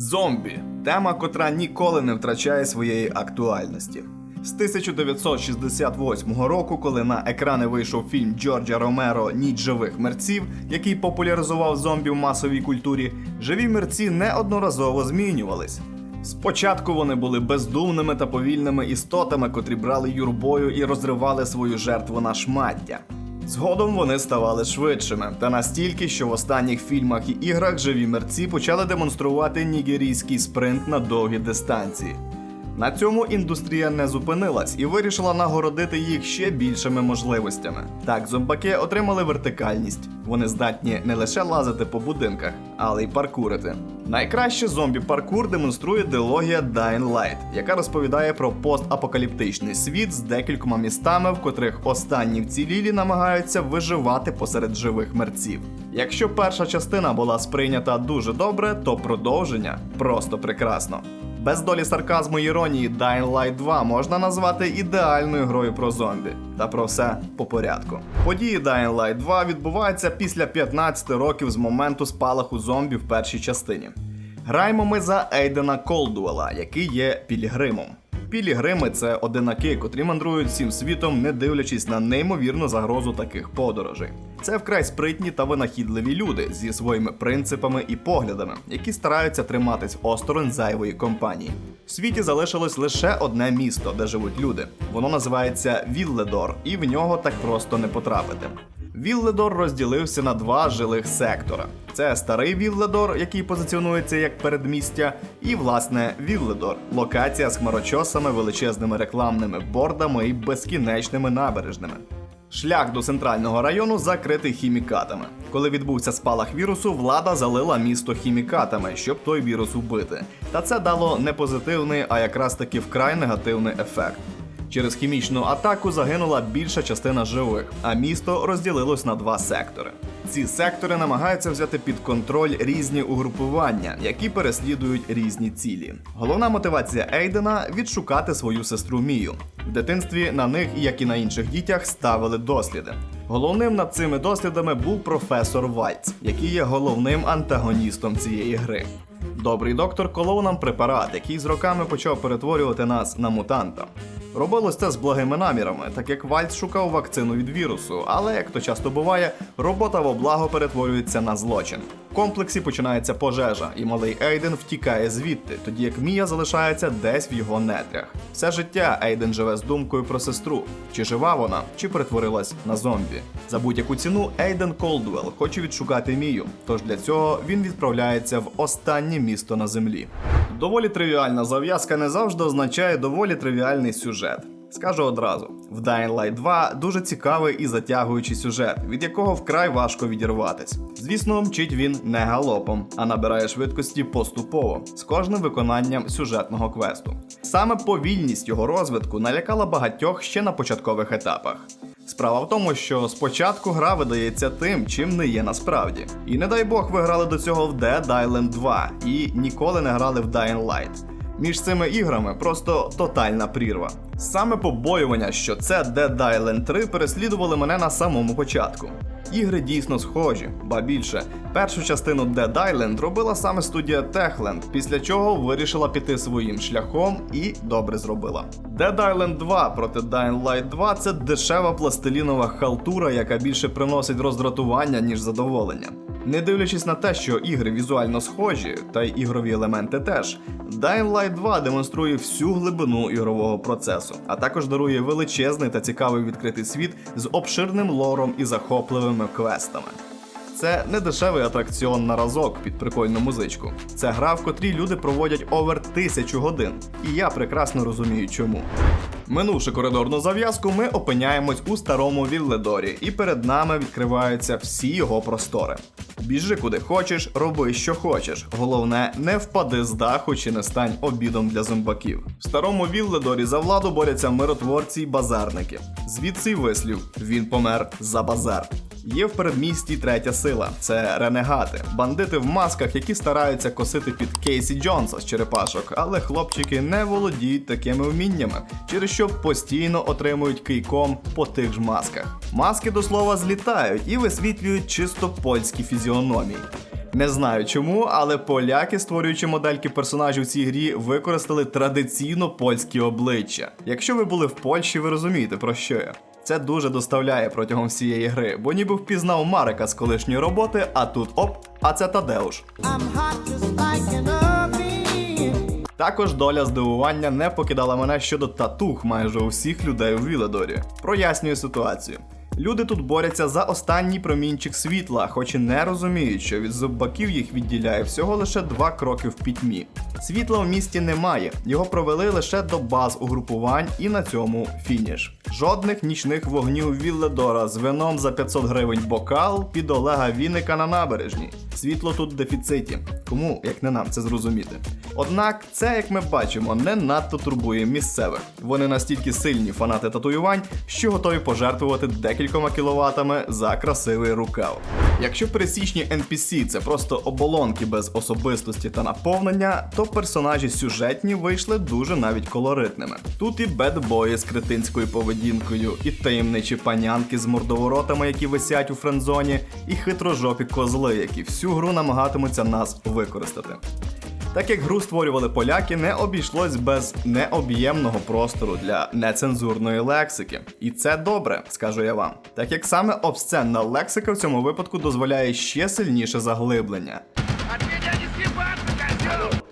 Зомбі тема, котра ніколи не втрачає своєї актуальності. З 1968 року, коли на екрани вийшов фільм Джорджа Ромеро Ніч живих мерців, який популяризував зомбі в масовій культурі, живі мерці неодноразово змінювались. Спочатку вони були бездумними та повільними істотами, котрі брали юрбою і розривали свою жертву на шмаття. Згодом вони ставали швидшими, та настільки, що в останніх фільмах і іграх живі мерці почали демонструвати нігерійський спринт на довгі дистанції. На цьому індустрія не зупинилась і вирішила нагородити їх ще більшими можливостями. Так, зомбаки отримали вертикальність. Вони здатні не лише лазити по будинках, але й паркурити. Найкраще зомбі-паркур демонструє дилогія Dying Light, яка розповідає про постапокаліптичний світ з декількома містами, в котрих останні вцілілі намагаються виживати посеред живих мерців. Якщо перша частина була сприйнята дуже добре, то продовження просто прекрасно. Без долі сарказму і іронії Dying Light 2 можна назвати ідеальною грою про зомбі. Та про все по порядку. Події Dying Light 2 відбуваються після 15 років з моменту спалаху зомбі в першій частині. Граємо ми за Ейдена Колдуела, який є пілігримом. Пілігрими це одинаки, котрі мандрують всім світом, не дивлячись на неймовірну загрозу таких подорожей. Це вкрай спритні та винахідливі люди зі своїми принципами і поглядами, які стараються триматись осторонь зайвої компанії. В світі залишилось лише одне місто, де живуть люди. Воно називається Вілледор, і в нього так просто не потрапити. Вілледор розділився на два жилих сектора: це старий Вілледор, який позиціонується як передмістя, і власне Вілледор локація з хмарочосами, величезними рекламними бордами і безкінечними набережними. Шлях до центрального району закритий хімікатами. Коли відбувся спалах вірусу, влада залила місто хімікатами, щоб той вірус убити. Та це дало не позитивний, а якраз таки вкрай негативний ефект. Через хімічну атаку загинула більша частина живих, а місто розділилось на два сектори. Ці сектори намагаються взяти під контроль різні угрупування, які переслідують різні цілі. Головна мотивація Ейдена відшукати свою сестру Мію. В дитинстві на них, як і на інших дітях, ставили досліди. Головним над цими дослідами був професор Вальц, який є головним антагоністом цієї гри. Добрий доктор колов нам препарат, який з роками почав перетворювати нас на мутанта. Робилось це з благими намірами, так як Вальц шукав вакцину від вірусу, але як то часто буває, робота во благо перетворюється на злочин. В комплексі починається пожежа, і малий Ейден втікає звідти, тоді як Мія залишається десь в його нетрях. Все життя Ейден живе з думкою про сестру: чи жива вона, чи перетворилась на зомбі. За будь-яку ціну Ейден Колдуел хоче відшукати Мію, тож для цього він відправляється в останнє місто на землі. Доволі тривіальна зав'язка не завжди означає доволі тривіальний сюжет. Скажу одразу: в Dying Light 2 дуже цікавий і затягуючий сюжет, від якого вкрай важко відірватись. Звісно, мчить він не галопом, а набирає швидкості поступово з кожним виконанням сюжетного квесту. Саме повільність його розвитку налякала багатьох ще на початкових етапах. Справа в тому, що спочатку гра видається тим, чим не є насправді. І не дай Бог ви грали до цього в Dead Island 2 і ніколи не грали в Dying Light. Між цими іграми просто тотальна прірва. Саме побоювання, що це Dead Island 3 переслідували мене на самому початку. Ігри дійсно схожі, ба більше, першу частину Dead Island робила саме студія Techland, після чого вирішила піти своїм шляхом і добре зробила. Dead Island 2 проти Dying Light 2 це дешева пластилінова халтура, яка більше приносить роздратування, ніж задоволення. Не дивлячись на те, що ігри візуально схожі, та й ігрові елементи теж, Dying Light 2 демонструє всю глибину ігрового процесу, а також дарує величезний та цікавий відкритий світ з обширним лором і захопливими квестами. Це не дешевий атракціон на разок під прикольну музичку. Це гра, в котрій люди проводять овер тисячу годин, і я прекрасно розумію чому. Минувши коридорну зав'язку, ми опиняємось у старому Вілледорі, і перед нами відкриваються всі його простори. Біжи куди хочеш, роби що хочеш. Головне, не впади з даху чи не стань обідом для зомбаків. В старому Вілледорі за владу борються миротворці й базарники. Звідси й вислів він помер за базар. Є в передмісті третя сила це ренегати, бандити в масках, які стараються косити під Кейсі Джонса з черепашок, але хлопчики не володіють такими вміннями, через що постійно отримують кийком по тих ж масках. Маски до слова злітають і висвітлюють чисто польські фізіономії. Не знаю чому, але поляки, створюючи модельки персонажів в цій грі, використали традиційно польські обличчя. Якщо ви були в Польщі, ви розумієте про що я. Це дуже доставляє протягом всієї гри, бо ніби впізнав Марика з колишньої роботи, а тут оп, а це Тадеуш. Також доля здивування не покидала мене щодо татух майже у всіх людей у Віледорі. Прояснюю ситуацію. Люди тут борються за останній промінчик світла, хоч і не розуміють, що від зубаків їх відділяє всього лише два кроки в пітьмі. Світла в місті немає, його провели лише до баз угрупувань і на цьому фініш. Жодних нічних вогнів Вілледора з вином за 500 гривень бокал під Олега Вінника на набережній. Світло тут в дефіциті. Кому, як не нам, це зрозуміти. Однак, це, як ми бачимо, не надто турбує місцевих. Вони настільки сильні фанати татуювань, що готові пожертвувати декількома кіловатами за красивий рукав. Якщо пересічні NPC це просто оболонки без особистості та наповнення, то персонажі сюжетні вийшли дуже навіть колоритними. Тут і бедбої з кретинською поведінкою, і таємничі панянки з мордоворотами, які висять у френдзоні, і хитрожопі козли, які всю гру намагатимуться нас використати. Так як гру створювали поляки, не обійшлось без необ'ємного простору для нецензурної лексики. І це добре, скажу я вам. Так як саме обсценна лексика в цьому випадку дозволяє ще сильніше заглиблення.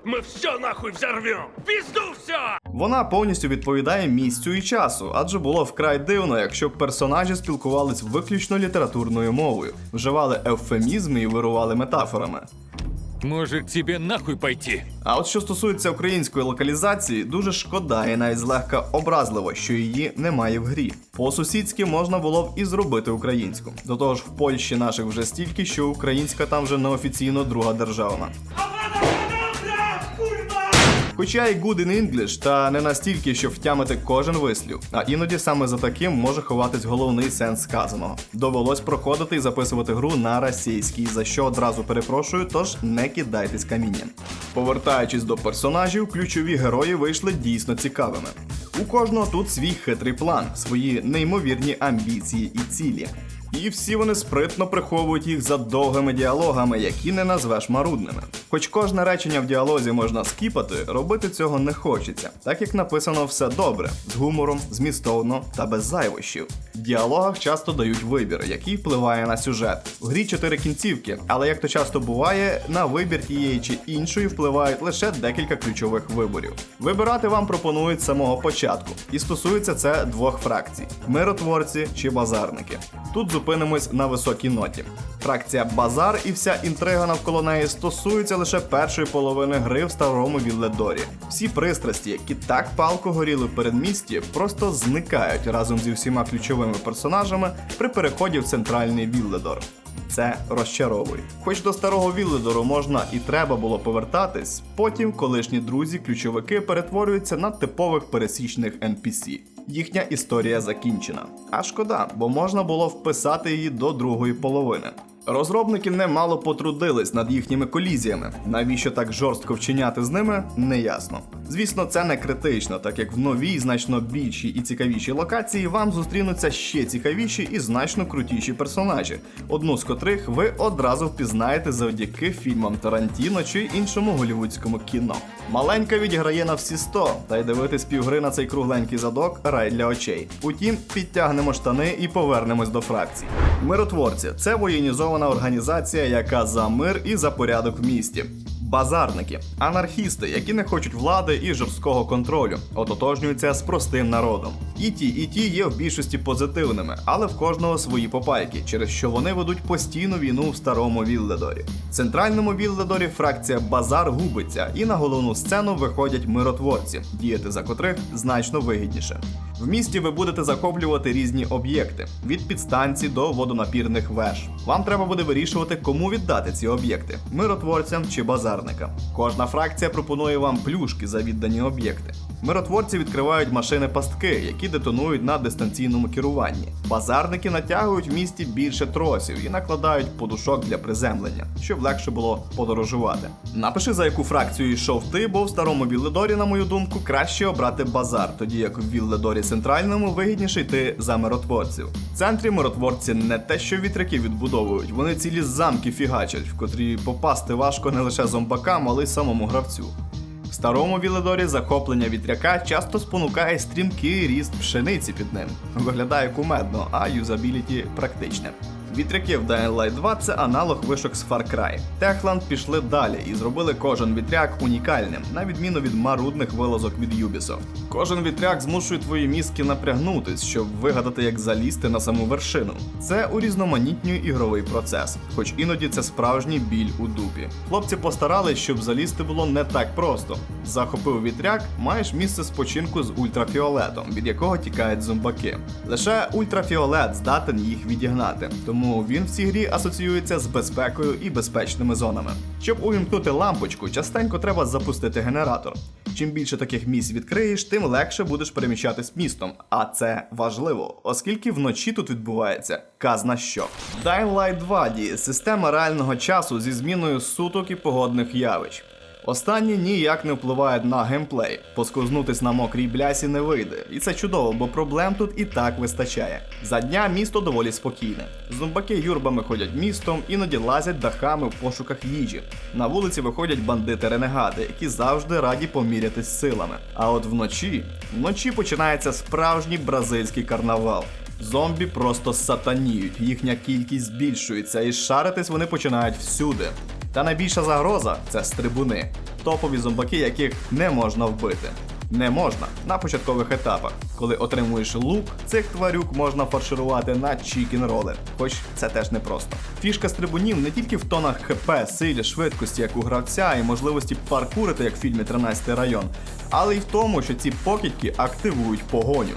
Мы все нахуй взорвем! Пизду все! Вона повністю відповідає місцю і часу, адже було вкрай дивно, якщо б персонажі спілкувались виключно літературною мовою, вживали евфемізми і вирували метафорами. Может, тебе нахуй пойти? А от що стосується української локалізації, дуже шкода і навіть злегка образливо, що її немає в грі. По-сусідськи можна було б і зробити українську. До того ж, в Польщі наших вже стільки, що українська там вже неофіційно друга державна. Хоча й good in English, та не настільки, щоб втямити кожен вислів, а іноді саме за таким може ховатись головний сенс сказаного. Довелось проходити і записувати гру на російській, за що одразу перепрошую, тож не кидайтесь камінням. Повертаючись до персонажів, ключові герої вийшли дійсно цікавими. У кожного тут свій хитрий план, свої неймовірні амбіції і цілі. І всі вони спритно приховують їх за довгими діалогами, які не назвеш марудними. Хоч кожне речення в діалозі можна скіпати, робити цього не хочеться, так як написано все добре, з гумором, змістовно та без зайвощів. В діалогах часто дають вибір, який впливає на сюжет. В грі чотири кінцівки, але як то часто буває, на вибір тієї чи іншої впливають лише декілька ключових виборів. Вибирати вам пропонують з самого початку, і стосується це двох фракцій: миротворці чи базарники. Тут зупинимось на високій ноті. Фракція Базар і вся інтрига навколо неї стосуються лише першої половини гри в старому Вілледорі. Всі пристрасті, які так палко горіли в передмісті, просто зникають разом зі всіма ключовими персонажами при переході в центральний Вілледор. Це розчаровує. Хоч до старого Вілледору можна і треба було повертатись, потім колишні друзі-ключовики перетворюються на типових пересічних NPC. Їхня історія закінчена. А шкода, бо можна було вписати її до другої половини. Розробники немало потрудились над їхніми колізіями. Навіщо так жорстко вчиняти з ними, неясно. Звісно, це не критично, так як в новій, значно більшій і цікавішій локації вам зустрінуться ще цікавіші і значно крутіші персонажі, одну з котрих ви одразу впізнаєте завдяки фільмам Тарантіно чи іншому голівудському кіно. Маленька відіграє на всі 100, та й дивитись півгри на цей кругленький задок рай для очей. Утім, підтягнемо штани і повернемось до фракцій. Миротворці це воєнізована організація, яка за мир і за порядок в місті. Базарники, анархісти, які не хочуть влади і жорсткого контролю, ототожнюються з простим народом. І ті, і ті є в більшості позитивними, але в кожного свої попайки, через що вони ведуть постійну війну в старому Вілледорі. В центральному Вілледорі фракція Базар губиться, і на головну сцену виходять миротворці, діяти за котрих значно вигідніше. В місті ви будете захоплювати різні об'єкти від підстанцій до водонапірних веж. Вам треба буде вирішувати, кому віддати ці об'єкти миротворцям чи базарникам. Кожна фракція пропонує вам плюшки за віддані об'єкти. Миротворці відкривають машини пастки, які детонують на дистанційному керуванні. Базарники натягують в місті більше тросів і накладають подушок для приземлення, щоб легше було подорожувати. Напиши за яку фракцію йшов ти, бо в старому Вілледорі, на мою думку, краще обрати базар, тоді як в Вілледорі центральному вигідніше йти за миротворців. В центрі миротворці не те, що вітряки відбудовують, вони цілі замки фігачать, в котрі попасти важко не лише зомбакам, але й самому гравцю. Старому Віледорі захоплення вітряка часто спонукає стрімкий ріст пшениці під ним. Виглядає кумедно, а юзабіліті практичне. Вітряки в Dying Light 2 це аналог вишок з Far Cry. Techland пішли далі і зробили кожен вітряк унікальним, на відміну від марудних вилазок від Ubisoft. Кожен вітряк змушує твої мізки напрягнутись, щоб вигадати, як залізти на саму вершину. Це урізноманітнює ігровий процес, хоч іноді це справжній біль у дупі. Хлопці постарались, щоб залізти було не так просто. Захопив вітряк, маєш місце спочинку з ультрафіолетом, від якого тікають зомбаки. Лише ультрафіолет здатен їх відігнати, тому він в цій грі асоціюється з безпекою і безпечними зонами. Щоб увімкнути лампочку, частенько треба запустити генератор. Чим більше таких місць відкриєш, тим легше будеш переміщатись містом. А це важливо, оскільки вночі тут відбувається казна що. Dying Light 2 діє система реального часу зі зміною суток і погодних явищ. Останні ніяк не впливають на геймплей. Поскознутись на мокрій блясі не вийде, і це чудово, бо проблем тут і так вистачає. За дня місто доволі спокійне. Зомбаки юрбами ходять містом, іноді лазять дахами в пошуках їжі. На вулиці виходять бандити-ренегати, які завжди раді помірятись силами. А от вночі, вночі починається справжній бразильський карнавал. Зомбі просто сатаніють, їхня кількість збільшується, і шаритись вони починають всюди. Та найбільша загроза це стрибуни, топові зомбаки, яких не можна вбити. Не можна на початкових етапах. Коли отримуєш лук, цих тварюк можна фарширувати на чікін-роли, хоч це теж непросто. Фішка стрибунів не тільки в тонах ХП, силі, швидкості, як у гравця, і можливості паркурити, як в фільмі 13 район, але й в тому, що ці покидьки активують погоню.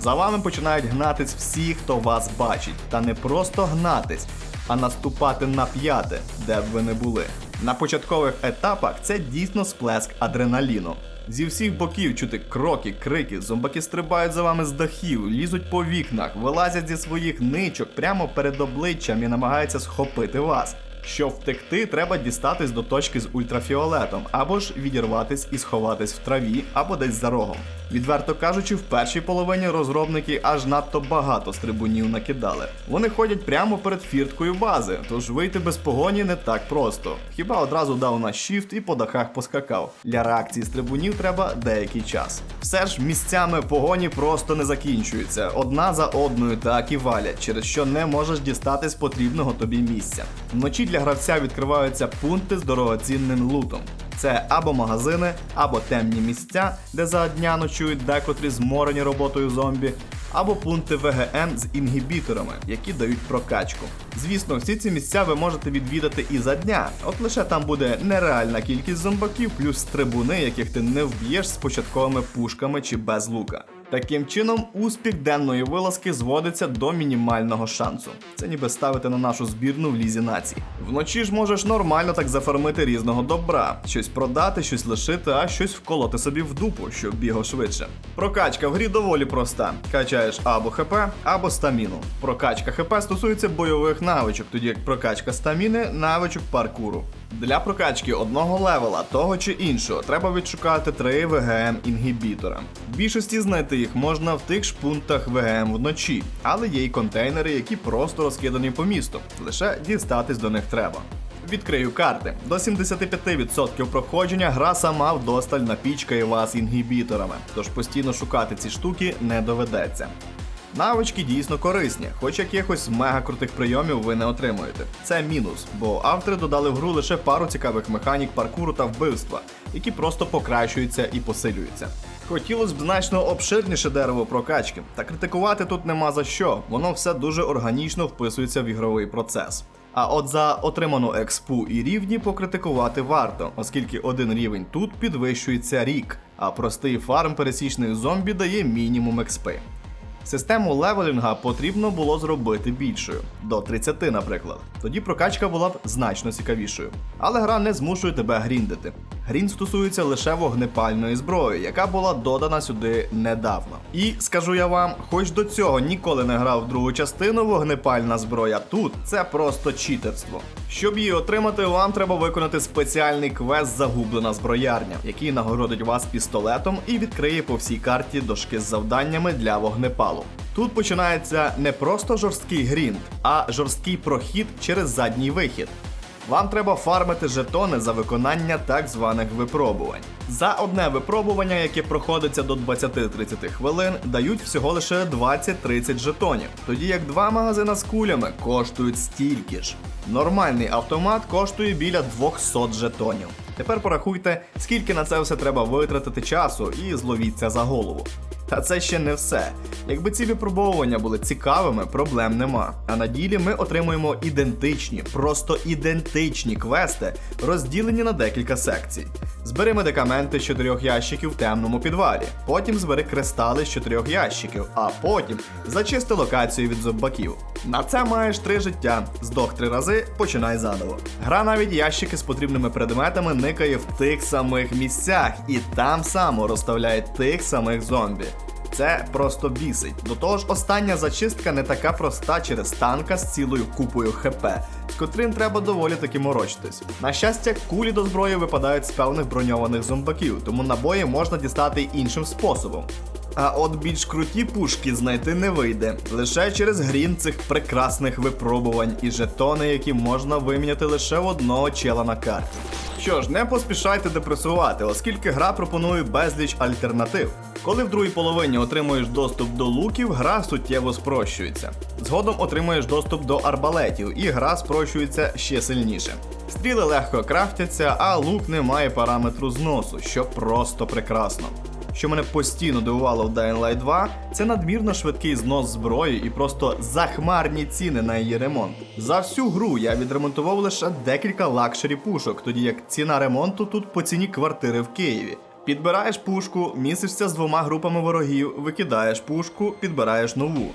За вами починають гнатись всі, хто вас бачить. Та не просто гнатись, а наступати на п'яте, де б ви не були. На початкових етапах це дійсно сплеск адреналіну. Зі всіх боків чути кроки, крики, зомбаки стрибають за вами з дахів, лізуть по вікнах, вилазять зі своїх ничок прямо перед обличчям і намагаються схопити вас. Щоб втекти, треба дістатись до точки з ультрафіолетом, або ж відірватись і сховатись в траві, або десь за рогом. Відверто кажучи, в першій половині розробники аж надто багато стрибунів накидали. Вони ходять прямо перед фірткою бази, тож вийти без погоні не так просто. Хіба одразу дав на shift і по дахах поскакав. Для реакції стрибунів треба деякий час. Все ж місцями погоні просто не закінчуються. Одна за одною так і валять, через що не можеш дістати з потрібного тобі місця. Вночі для гравця відкриваються пункти з дорогоцінним лутом. Це або магазини, або темні місця, де за дня ночують декотрі зморені роботою зомбі, або пункти ВГМ з інгібіторами, які дають прокачку. Звісно, всі ці місця ви можете відвідати і за дня, от лише там буде нереальна кількість зомбаків, плюс трибуни, яких ти не вб'єш з початковими пушками чи без лука. Таким чином, успіх денної вилазки зводиться до мінімального шансу. Це ніби ставити на нашу збірну в лізі націй. Вночі ж можеш нормально так зафармити різного добра, щось продати, щось лишити, а щось вколоти собі в дупу, щоб бігав швидше. Прокачка в грі доволі проста: качаєш або ХП, або стаміну. Прокачка ХП стосується бойових навичок, тоді як прокачка стаміни навичок паркуру. Для прокачки одного левела, того чи іншого, треба відшукати три ВГМ інгібітора. Більшості знайти їх можна в тих ж пунктах ВГМ вночі, але є й контейнери, які просто розкидані по місту. Лише дістатись до них треба. Відкрию карти. До 75% проходження гра сама вдосталь напічкає вас інгібіторами, тож постійно шукати ці штуки не доведеться. Навички дійсно корисні, хоч якихось мега крутих прийомів ви не отримуєте. Це мінус, бо автори додали в гру лише пару цікавих механік паркуру та вбивства, які просто покращуються і посилюються. Хотілося б значно обширніше дерево прокачки, та критикувати тут нема за що, воно все дуже органічно вписується в ігровий процес. А от за отриману експу і рівні покритикувати варто, оскільки один рівень тут підвищується рік, а простий фарм пересічних зомбі дає мінімум експи. Систему левелінга потрібно було зробити більшою до 30, наприклад. Тоді прокачка була б значно цікавішою. Але гра не змушує тебе гріндити. Грінд стосується лише вогнепальної зброї, яка була додана сюди недавно. І скажу я вам, хоч до цього ніколи не грав в другу частину, вогнепальна зброя тут це просто читерство. Щоб її отримати, вам треба виконати спеціальний квест Загублена зброярня, який нагородить вас пістолетом і відкриє по всій карті дошки з завданнями для вогнепалу. Тут починається не просто жорсткий грінд, а жорсткий прохід через задній вихід. Вам треба фармити жетони за виконання так званих випробувань. За одне випробування, яке проходиться до 20-30 хвилин, дають всього лише 20-30 жетонів, тоді як два магазина з кулями коштують стільки ж. Нормальний автомат коштує біля 200 жетонів. Тепер порахуйте, скільки на це все треба витратити часу і зловіться за голову. Та це ще не все. Якби ці випробовування були цікавими, проблем нема. А на ділі ми отримуємо ідентичні, просто ідентичні квести, розділені на декілька секцій. Збери медикаменти з чотирьох ящиків в темному підвалі. Потім збери кристали з чотирьох ящиків, а потім зачисти локацію від зомбаків. На це маєш три життя. Здох три рази, починай заново. Гра навіть ящики з потрібними предметами никає в тих самих місцях і там само розставляє тих самих зомбі. Це просто бісить. До того ж, остання зачистка не така проста через танка з цілою купою ХП, з котрим треба доволі таки морочитись. На щастя, кулі до зброї випадають з певних броньованих зомбаків, тому набої можна дістати іншим способом. А от більш круті пушки знайти не вийде лише через грін цих прекрасних випробувань і жетони, які можна виміняти лише в одного чела на карті. Що ж, не поспішайте депресувати, оскільки гра пропонує безліч альтернатив. Коли в другій половині отримуєш доступ до луків, гра суттєво спрощується. Згодом отримуєш доступ до арбалетів, і гра спрощується ще сильніше. Стріли легко крафтяться, а лук не має параметру зносу, що просто прекрасно. Що мене постійно дивувало в Dying Light 2, це надмірно швидкий знос зброї і просто захмарні ціни на її ремонт. За всю гру я відремонтував лише декілька лакшері пушок, тоді як ціна ремонту тут по ціні квартири в Києві. Підбираєш пушку, місишся з двома групами ворогів, викидаєш пушку, підбираєш нову.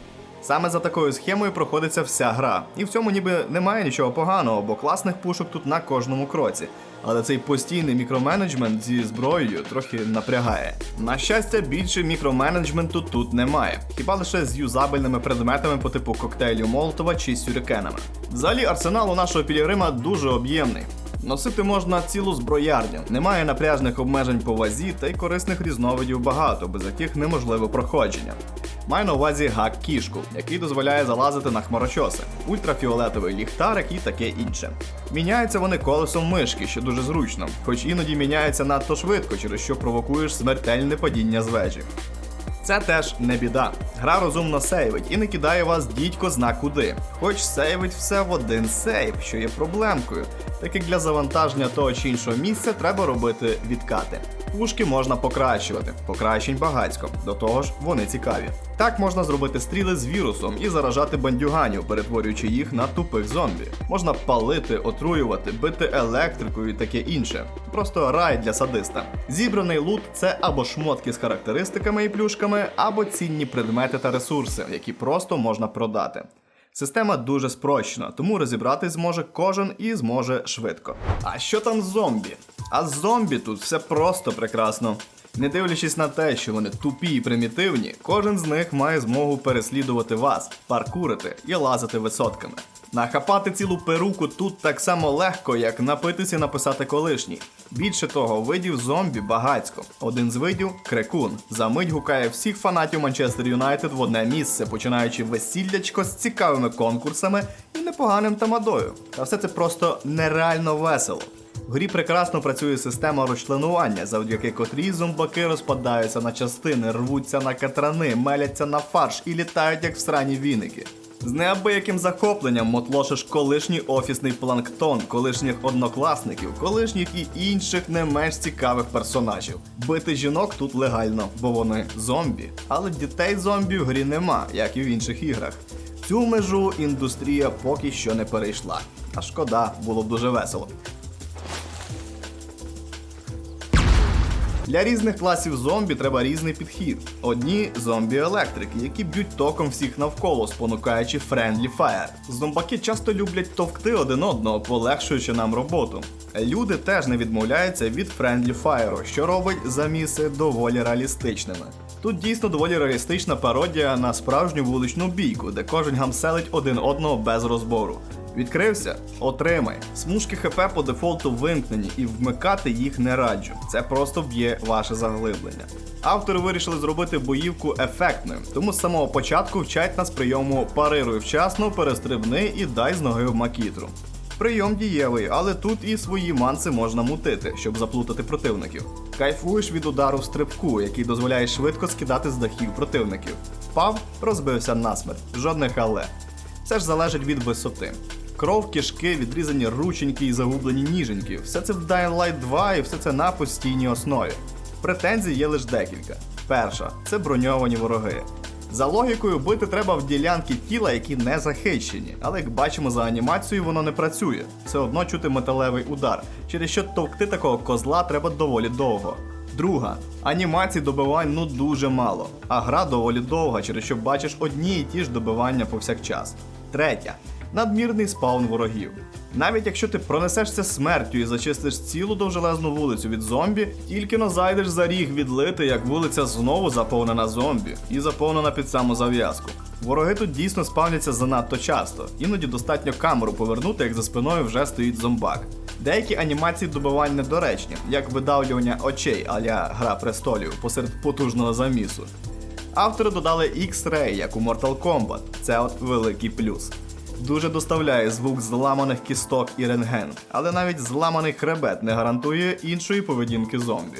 Саме за такою схемою проходиться вся гра. І в цьому ніби немає нічого поганого, бо класних пушок тут на кожному кроці. Але цей постійний мікроменеджмент зі зброєю трохи напрягає. На щастя, більше мікроменеджменту тут немає, хіба лише з юзабельними предметами по типу коктейлю Молотова чи сюрикенами. Взагалі, арсенал у нашого Пілігрима дуже об'ємний. Носити можна цілу зброярню, немає напряжних обмежень по вазі та й корисних різновидів багато, без яких неможливе проходження. Маю на увазі гак кішку, який дозволяє залазити на хмарочоси, ультрафіолетовий ліхтарик і таке інше. Міняються вони колесом мишки, що дуже зручно, хоч іноді міняються надто швидко, через що провокуєш смертельне падіння з вежі. Це теж не біда. Гра розумно сейвить і не кидає вас дідько зна куди. Хоч сейвить все в один сейв, що є проблемкою, так як для завантаження того чи іншого місця треба робити відкати. Пушки можна покращувати, покращень багацько, до того ж вони цікаві. Так можна зробити стріли з вірусом і заражати бандюганів, перетворюючи їх на тупих зомбі. Можна палити, отруювати, бити електрикою і таке інше. Просто рай для садиста. Зібраний лут це або шмотки з характеристиками і плюшками, або цінні предмети та ресурси, які просто можна продати. Система дуже спрощена, тому розібратись зможе кожен і зможе швидко. А що там з зомбі? А з зомбі тут все просто прекрасно. Не дивлячись на те, що вони тупі і примітивні, кожен з них має змогу переслідувати вас, паркурити і лазити висотками. Нахапати цілу перуку тут так само легко, як напитися написати колишній. Більше того, видів зомбі багацько. Один з видів крекун. За мить гукає всіх фанатів Манчестер Юнайтед в одне місце, починаючи весіллячко з цікавими конкурсами і непоганим тамадою. Та все це просто нереально весело. В грі прекрасно працює система розчленування, завдяки котрій зомбаки розпадаються на частини, рвуться на катрани, меляться на фарш і літають як всрані віники. З неабияким захопленням мотлошиш колишній офісний планктон, колишніх однокласників, колишніх і інших не менш цікавих персонажів. Бити жінок тут легально, бо вони зомбі. Але дітей зомбі в грі нема, як і в інших іграх. Цю межу індустрія поки що не перейшла. А шкода, було б дуже весело. Для різних класів зомбі треба різний підхід. Одні зомбі-електрики, які б'ють током всіх навколо, спонукаючи friendly fire. Зомбаки часто люблять товкти один одного, полегшуючи нам роботу. Люди теж не відмовляються від friendly fire, що робить заміси доволі реалістичними. Тут дійсно доволі реалістична пародія на справжню вуличну бійку, де кожен гамселить один одного без розбору. Відкрився? Отримай. Смужки ХП по дефолту вимкнені і вмикати їх не раджу. Це просто б'є ваше заглиблення. Автори вирішили зробити боївку ефектною, тому з самого початку вчать нас прийому парируй вчасно, перестрибни і дай з ноги в макітру. Прийом дієвий, але тут і свої манси можна мутити, щоб заплутати противників. Кайфуєш від удару стрибку, який дозволяє швидко скидати з дахів противників. Впав, розбився насмерть, жодних але. Це ж залежить від висоти. Кров, кишки, відрізані рученьки і загублені ніженьки. Все це в Dying Light 2 і все це на постійній основі. Претензій є лише декілька. Перша це броньовані вороги. За логікою, бити треба в ділянки тіла, які не захищені, але як бачимо за анімацією, воно не працює. Все одно чути металевий удар, через що товкти такого козла треба доволі довго. Друга анімацій добивань ну дуже мало, а гра доволі довга, через що бачиш одні і ті ж добивання повсякчас. Третя надмірний спаун ворогів. Навіть якщо ти пронесешся смертю і зачистиш цілу довжелезну вулицю від зомбі, тільки но зайдеш за ріг відлити, як вулиця знову заповнена зомбі і заповнена під саму зав'язку. Вороги тут дійсно спавняться занадто часто, іноді достатньо камеру повернути, як за спиною вже стоїть зомбак. Деякі анімації добивань недоречні, як видавлювання очей аля Гра престолів посеред потужного замісу. Автори додали X-Ray, як у Mortal Kombat. Це от великий плюс. Дуже доставляє звук зламаних кісток і рентген, але навіть зламаний хребет не гарантує іншої поведінки зомбі.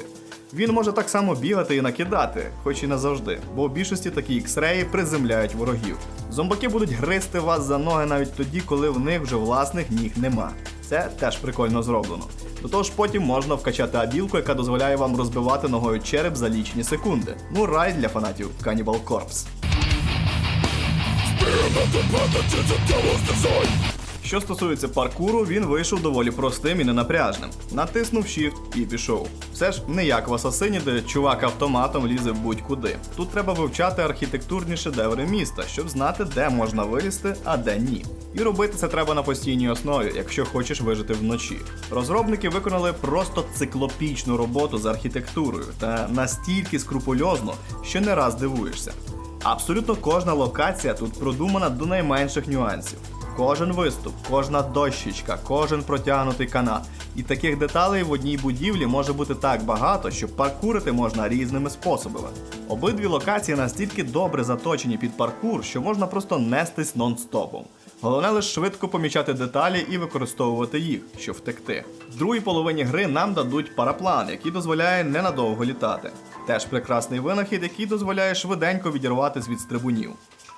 Він може так само бігати і накидати, хоч і не завжди, бо у більшості такі ікс-реї приземляють ворогів. Зомбаки будуть гризти вас за ноги навіть тоді, коли в них вже власних ніг нема. Це теж прикольно зроблено. До того ж потім можна вкачати абілку, яка дозволяє вам розбивати ногою череп за лічені секунди. Ну рай для фанатів Cannibal Corpse. Що стосується паркуру, він вийшов доволі простим і ненапряжним. Натиснув Shift і пішов. Все ж не як в Асасині, де чувак автоматом лізе будь-куди. Тут треба вивчати архітектурні шедеври міста, щоб знати, де можна вилізти, а де ні. І робити це треба на постійній основі, якщо хочеш вижити вночі. Розробники виконали просто циклопічну роботу з архітектурою та настільки скрупульозно, що не раз дивуєшся. Абсолютно кожна локація тут продумана до найменших нюансів. Кожен виступ, кожна дощечка, кожен протягнутий канат. І таких деталей в одній будівлі може бути так багато, що паркурити можна різними способами. Обидві локації настільки добре заточені під паркур, що можна просто нестись нон-стопом. Головне лише швидко помічати деталі і використовувати їх, щоб втекти. В другій половині гри нам дадуть параплан, який дозволяє ненадовго літати. Теж прекрасний винахід, який дозволяє швиденько відірватися від стрибунів.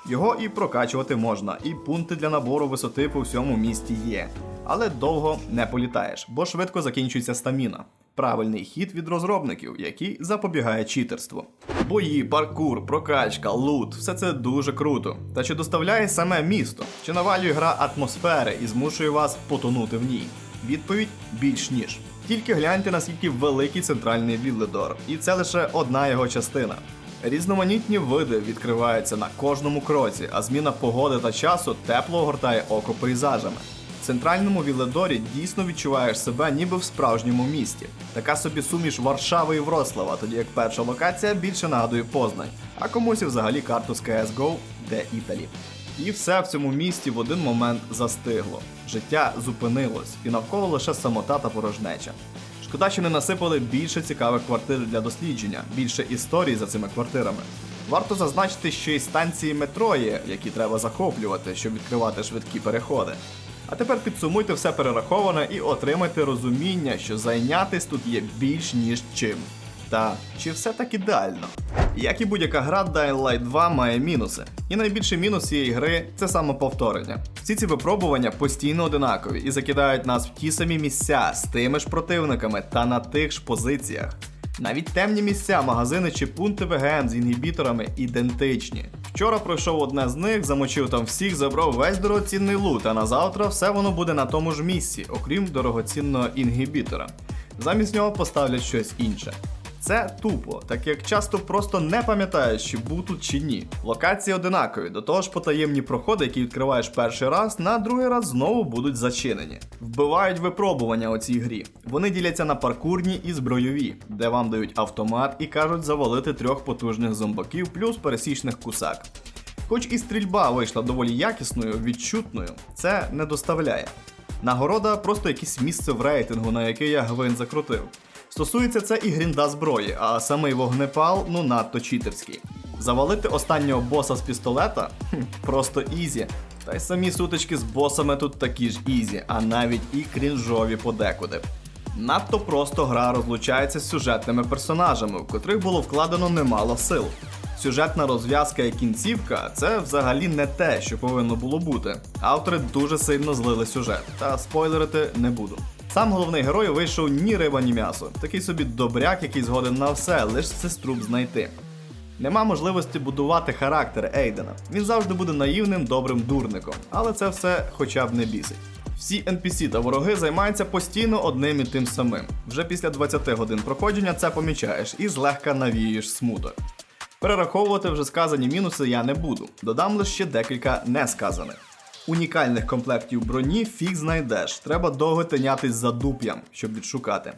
Його і прокачувати можна, і пункти для набору висоти по всьому місті є. Але довго не політаєш, бо швидко закінчується стаміна. Правильний хід від розробників, який запобігає читерству. Бої, паркур, прокачка, лут все це дуже круто. Та чи доставляє саме місто? Чи навалює гра атмосфери і змушує вас потонути в ній? Відповідь більш ніж. Тільки гляньте, наскільки великий центральний Вілледор, і це лише одна його частина. Різноманітні види відкриваються на кожному кроці, а зміна погоди та часу тепло огортає око пейзажами. В центральному Віледорі дійсно відчуваєш себе ніби в справжньому місті. Така собі суміш Варшави і Врослава, тоді як перша локація більше нагадує Познань, а комусь і взагалі карту з CSGO, де Італі. І все в цьому місті в один момент застигло. Життя зупинилось, і навколо лише самота та порожнеча. Шкода, що не насипали більше цікавих квартир для дослідження, більше історій за цими квартирами. Варто зазначити, що і станції метро є, які треба захоплювати, щоб відкривати швидкі переходи. А тепер підсумуйте все перераховане і отримайте розуміння, що зайнятись тут є більш ніж чим. Та чи все так ідеально? Як і будь-яка гра, Dying Light 2 має мінуси. І найбільший мінус цієї гри це самоповторення. Всі ці випробування постійно одинакові і закидають нас в ті самі місця з тими ж противниками та на тих ж позиціях. Навіть темні місця, магазини чи пункти ВГН з інгібіторами ідентичні. Вчора пройшов одне з них, замочив там всіх, забрав весь дорогоцінний лут, а на завтра все воно буде на тому ж місці, окрім дорогоцінного інгібітора. Замість нього поставлять щось інше. Це тупо, так як часто просто не пам'ятаєш, чи був тут чи ні. Локації одинакові, до того ж потаємні проходи, які відкриваєш перший раз, на другий раз знову будуть зачинені. Вбивають випробування у цій грі. Вони діляться на паркурні і збройові, де вам дають автомат і кажуть завалити трьох потужних зомбаків плюс пересічних кусак. Хоч і стрільба вийшла доволі якісною, відчутною, це не доставляє. Нагорода просто якесь місце в рейтингу, на яке я гвинт закрутив. Стосується це і грінда зброї, а самий вогнепал ну надто читерський. Завалити останнього боса з пістолета просто ізі. Та й самі сутички з босами тут такі ж ізі, а навіть і крінжові подекуди. Надто просто гра розлучається з сюжетними персонажами, в котрих було вкладено немало сил. Сюжетна розв'язка і кінцівка це взагалі не те, що повинно було бути. Автори дуже сильно злили сюжет, та спойлерити не буду. Сам головний герой вийшов ні риба, ні м'ясо. Такий собі добряк, який згоден на все, лиш сестру б знайти. Нема можливості будувати характер Ейдена. Він завжди буде наївним, добрим дурником, але це все хоча б не бісить. Всі NPC та вороги займаються постійно одним і тим самим. Вже після 20 годин проходження це помічаєш і злегка навіюєш смуток. Перераховувати вже сказані мінуси я не буду, додам лише ще декілька несказаних. Унікальних комплектів броні фіг знайдеш, треба довго тинятись за дуп'ям, щоб відшукати.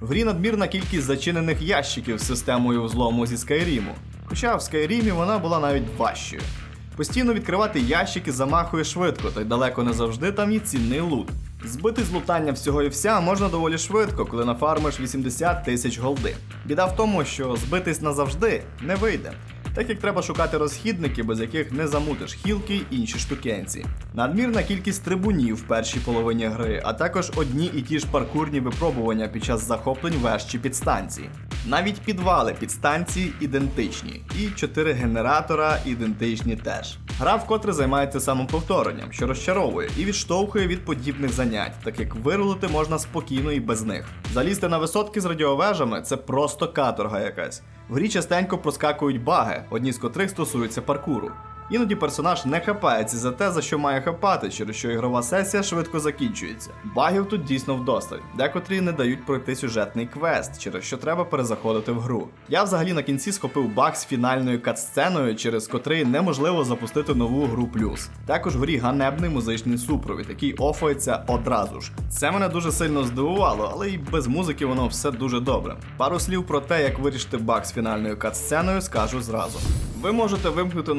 В грі надмірна кількість зачинених ящиків з системою взлому зі Скайріму, хоча в Скайрімі вона була навіть важчою. Постійно відкривати ящики замахує швидко, та й далеко не завжди там є цінний лут. Збити з лутання всього і вся можна доволі швидко, коли нафармиш 80 тисяч голди. Біда в тому, що збитись назавжди не вийде, так як треба шукати розхідники, без яких не замутиш хілки й інші штукенці. Надмірна кількість трибунів в першій половині гри, а також одні і ті ж паркурні випробування під час захоплень веж чи підстанцій. Навіть підвали підстанції ідентичні, і чотири генератора ідентичні теж. Гра вкотре займається самоповторенням, що розчаровує і відштовхує від подібних занять, так як вирулити можна спокійно і без них. Залізти на висотки з радіовежами це просто каторга якась. В грі частенько проскакують баги, одні з котрих стосуються паркуру. Іноді персонаж не хапається за те, за що має хапати, через що ігрова сесія швидко закінчується. Багів тут дійсно вдосталь, декотрі не дають пройти сюжетний квест, через що треба перезаходити в гру. Я взагалі на кінці схопив баг з фінальною катсценою, через котрий неможливо запустити нову гру плюс. Також в грі ганебний музичний супровід, який офається одразу ж. Це мене дуже сильно здивувало, але й без музики воно все дуже добре. Пару слів про те, як вирішити баг з фінальною катсценою, скажу зразу. Ви можете вимкнути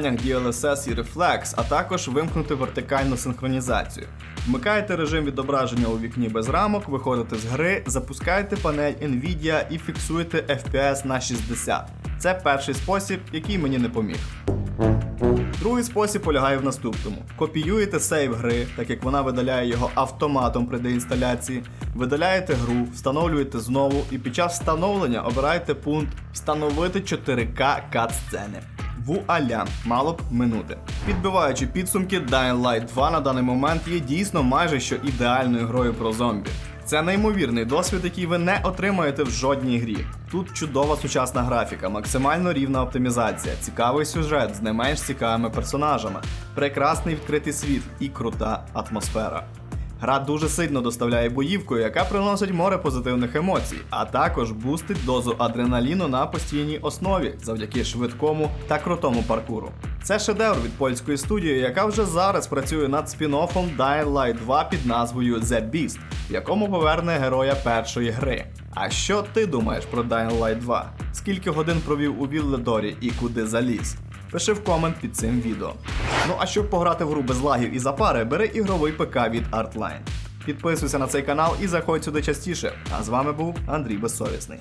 налаштуваннях DLSS і Reflex, а також вимкнути вертикальну синхронізацію. Вмикаєте режим відображення у вікні без рамок, виходите з гри, запускаєте панель Nvidia і фіксуєте FPS на 60. Це перший спосіб, який мені не поміг. Другий спосіб полягає в наступному: копіюєте сейв гри, так як вона видаляє його автоматом при деінсталяції, видаляєте гру, встановлюєте знову і під час встановлення обираєте пункт Встановити 4К кат-сцени. Вуаля, мало б минути. Підбиваючи підсумки, Dying Light 2 на даний момент є дійсно майже що ідеальною грою про зомбі. Це неймовірний досвід, який ви не отримаєте в жодній грі. Тут чудова сучасна графіка, максимально рівна оптимізація, цікавий сюжет з не менш цікавими персонажами, прекрасний відкритий світ і крута атмосфера. Гра дуже сильно доставляє боївкою, яка приносить море позитивних емоцій, а також бустить дозу адреналіну на постійній основі завдяки швидкому та крутому паркуру. Це шедевр від польської студії, яка вже зараз працює над спін-оффом Dying Light 2 під назвою The Beast, в якому поверне героя першої гри. А що ти думаєш про Dying Light 2? Скільки годин провів у Вілледорі і куди заліз? Пиши в комент під цим відео. Ну а щоб пограти в гру без лагів і запари, бери ігровий ПК від Artline. Підписуйся на цей канал і заходь сюди частіше. А з вами був Андрій Безсовісний.